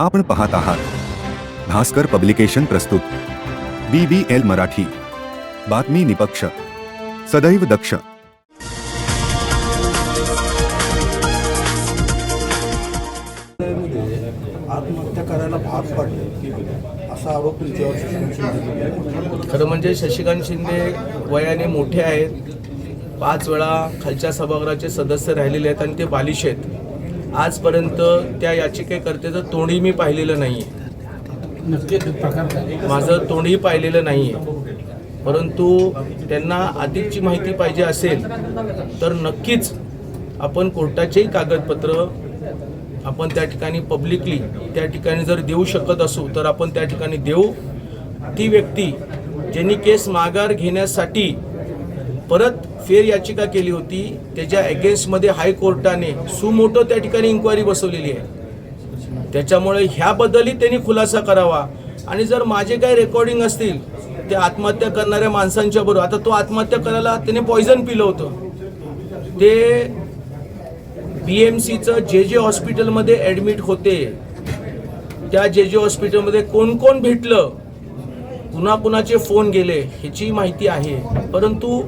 आपण पाहत आहात. भास्कर पब्लिकेशन प्रस्तुत. B B L Marathi. बातमी निपक्ष. सदैव दक्ष. आत्महत्या करायला भाग पडले. असा आरोप खरं म्हणजे शशिकांत शिंदे वयाने मोठे आहेत. पाच वेळा खालच्या सभागृहाचे सदस्य राहिलेले आहेत आणि ते बालिश आहेत. आजपर्यंत त्या याचिकेकर्त्याचं तोंडही मी पाहिलेलं नाही आहे माझं तोंडही पाहिलेलं नाही आहे परंतु त्यांना अधिकची माहिती पाहिजे असेल तर नक्कीच आपण कोर्टाचेही कागदपत्र आपण त्या ठिकाणी पब्लिकली त्या ठिकाणी जर देऊ शकत असू तर आपण त्या ठिकाणी देऊ. ती व्यक्ती ज्यांनी केस माघार घेण्यासाठी परत फेर याचिका केली होती. त्याच्या अगेन्स्टमध्ये हायकोर्टाने सुमोटो त्या ठिकाणी इन्क्वायरी बसवलेली आहे. त्याच्यामुळे ह्याबद्दलही त्यांनी खुलासा करावा. आणि जर माझे काही रेकॉर्डिंग असतील ते आत्महत्या करणाऱ्या माणसांच्या बरोबर. आता तो आत्महत्या करायला त्याने पॉयझन पिलं होतं. ते बी एम सीचं जे जे हॉस्पिटलमध्ये ॲडमिट होते. त्या जे जे हॉस्पिटलमध्ये कोण कोण भेटलं पुन्हा कुणाचे फोन गेले ह्याची माहिती आहे. परंतु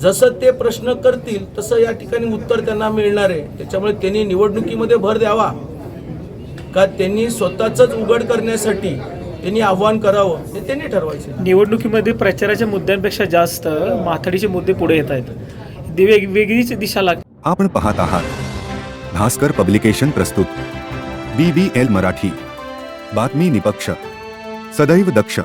जसं ते प्रश्न करतील तसं या ठिकाणी उत्तर त्यांना मिळणार आहे. त्याच्यामुळे त्यांनी निवडणुकीमध्ये भर द्यावा. का त्यांनी स्वतःच उघड करण्यासाठी त्यांनी आव्हान करावं हे त्यांनी ठरवायचं निवडणुकीमध्ये प्रचाराच्या मुद्द्यांपेक्षा जास्त माथाडीचे मुद्दे पुढे येत आहेत. वेगळीच दिशा लाग आपण पाहत आहात. भास्कर पब्लिकेशन प्रस्तुत. B B L Marathi. बातमी निपक्ष. सदैव दक्ष.